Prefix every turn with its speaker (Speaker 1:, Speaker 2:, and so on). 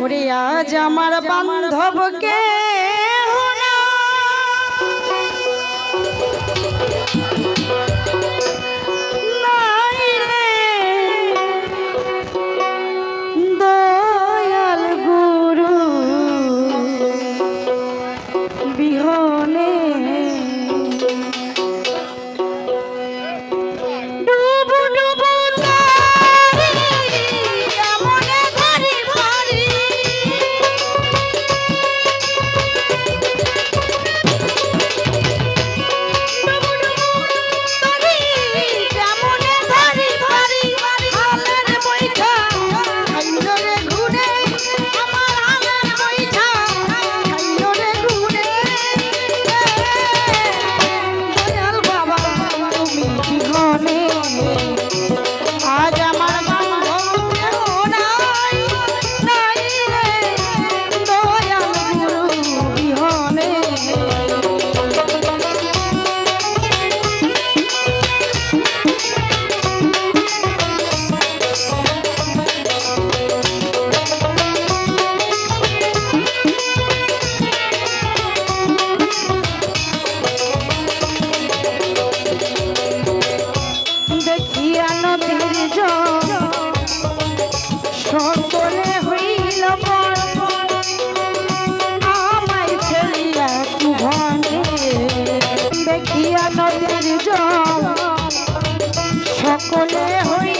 Speaker 1: ওরে আজ আমার বান্ধবকে সকলে হইল আমায় ফেলিয়া কুহনে দেখিয়া নদীর জল। সকলে হইল